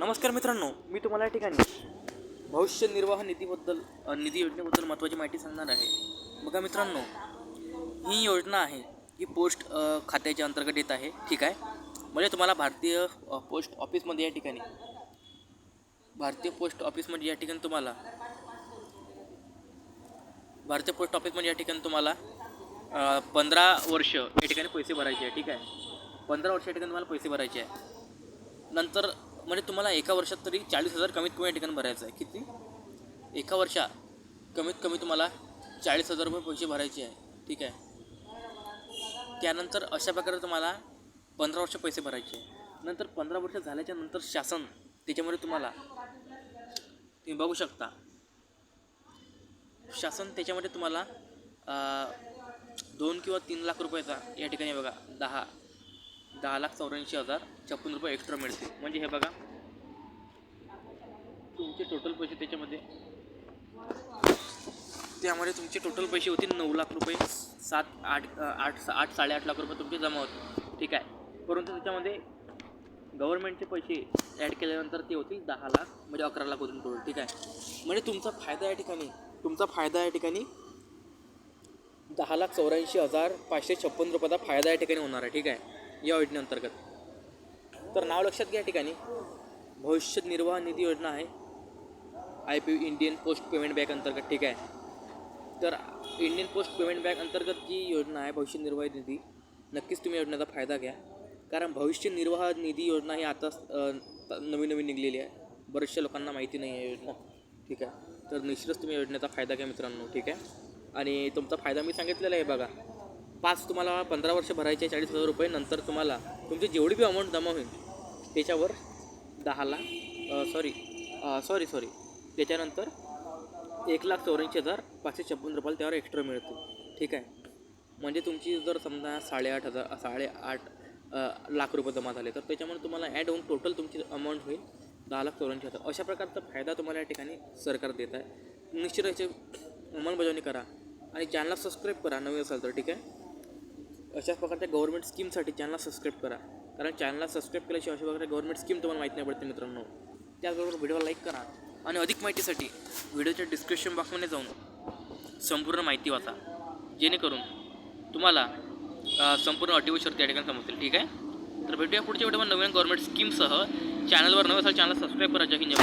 नमस्कार मित्रांनो मी तुम्हाला या ठिकाणी भविष्य निर्वाह निधीबद्दल निधी योजनेबद्दल महत्त्वाची माहिती सांगणार आहे. बघा मित्रांनो ही योजना आहे ही पोस्ट खात्याच्या अंतर्गत येत आहे. ठीक आहे? म्हणजे तुम्हाला भारतीय पोस्ट ऑफिसमध्ये या ठिकाणी भारतीय पोस्ट ऑफिसमध्ये या ठिकाणी तुम्हाला भारतीय पोस्ट ऑफिसमध्ये या ठिकाणी तुम्हाला पंधरा वर्ष या ठिकाणी पैसे भरायचे आहे. ठीक आहे? पंधरा वर्ष या ठिकाणी तुम्हाला पैसे भरायचे आहे. नंतर म्हणजे तुम्हाला एका वर्षात तरी चाळीस हजार कमीत कमी या ठिकाणी भरायचं आहे. किती? एका वर्षात कमीत कमी तुम्हाला चाळीस हजार रुपये पैसे भरायचे आहे. ठीक आहे? त्यानंतर अशा प्रकारे तुम्हाला पंधरा वर्ष पैसे भरायचे आहे. नंतर पंधरा वर्ष झाल्याच्यानंतर शासन त्याच्यामध्ये तुम्हाला तुम्ही बघू शकता. शासन त्याच्यामध्ये तुम्हाला दोन किंवा तीन लाख रुपयाचा या ठिकाणी बघा दहा दहा लाख चौऱ्याऐंशी हजार छप्पन रुपये एक्स्ट्रा मिळते म्हणजे हे बघा तुमचे टोटल पैसे त्याच्यामध्ये. त्यामध्ये तुमचे टोटल पैसे होतील नऊ लाख रुपये सात आठ आठ आठ साडेआठ लाख रुपये तुमचे जमा होतील. ठीक आहे? परंतु त्याच्यामध्ये गव्हर्नमेंटचे पैसे ॲड केल्यानंतर ते होतील दहा लाख म्हणजे अकरा लाख होतील टोटल ठीक आहे? म्हणजे तुमचा फायदा या ठिकाणी तुमचा फायदा या ठिकाणी दहा लाख चौऱ्याऐंशी हजार पाचशे छप्पन रुपयाचा फायदा या ठिकाणी होणार आहे. ठीक आहे? या योजनेअंतर्गत. तर नाव लक्षात घ्या ठिकाणी. भविष्य निर्वाह निधी योजना आहे. I P Indian post payment bank अंतर्गत ठीक आहे. तर इंडियन पोस्ट पेमेंट बँक अंतर्गत जी योजना आहे भविष्य निर्वाह निधी नक्कीच तुम्ही योजनेचा फायदा घ्या. कारण भविष्य निर्वाह निधी योजना ही आता नवीन नवीन निघलेली आहे. बऱ्याचशा लोकांना माहिती नाही आहे योजना. ठीक आहे. तर निश्चितच तुम्ही योजनेचा फायदा घ्या मित्रांनो. ठीक आहे. आणि तुमचा फायदा मी सांगितलेला आहे बघा. पाच तुम्हाला पंधरा वर्ष भरायचे चाळीस हजार रुपये. नंतर तुम्हाला तुमची जेवढी बी अमाऊंट जमा होईल त्याच्यावर दहा लाख सॉरी सॉरी सॉरी त्याच्यानंतर एक लाख चौऱ्याऐंशी हजार पाचशे छप्पन्न रुपयाला त्यावर एक्स्ट्रा मिळतो ठीक आहे? म्हणजे तुमची जर समजा साडेआठ हजार साडेआठ लाख रुपये जमा झाले तर त्याच्यामुळे तुम्हाला ॲड होऊन टोटल तुमची अमाऊंट होईल दहा लाख चौऱ्याऐंशी हजार. अशा प्रकारचा फायदा तुम्हाला या ठिकाणी सरकार देत आहे. निश्चित याची अंमलबजावणी करा आणि चॅनलला सबस्क्राईब करा नवीन असाल तर ठीक आहे? अशाच प्रकारच्या गव्हर्मेंट स्कीमसाठी चॅनलला सबस्क्राईब करा. कारण चॅनलला सबस्क्राईब केल्याशिवाय अशा प्रकारे गव्हर्मेंट स्कीम तुम्हाला माहीत नाही पडते मित्रांनो. त्याचबरोबर व्हिडिओला लाईक करा आणि अधिक माहितीसाठी व्हिडिओच्या डिस्क्रिप्शन बॉक्समध्ये जाऊन संपूर्ण माहिती वाचा. जेणेकरून तुम्हाला संपूर्ण अटी व शर्ती या ठिकाणी समजतील. ठीक आहे? तर भेटूया पुढच्या व्हिडिओमध्ये नवीन गव्हर्मेंट स्कीमसह चॅनलवर नवीन असाल चॅनल सबस्क्राईब करा. जय हिंद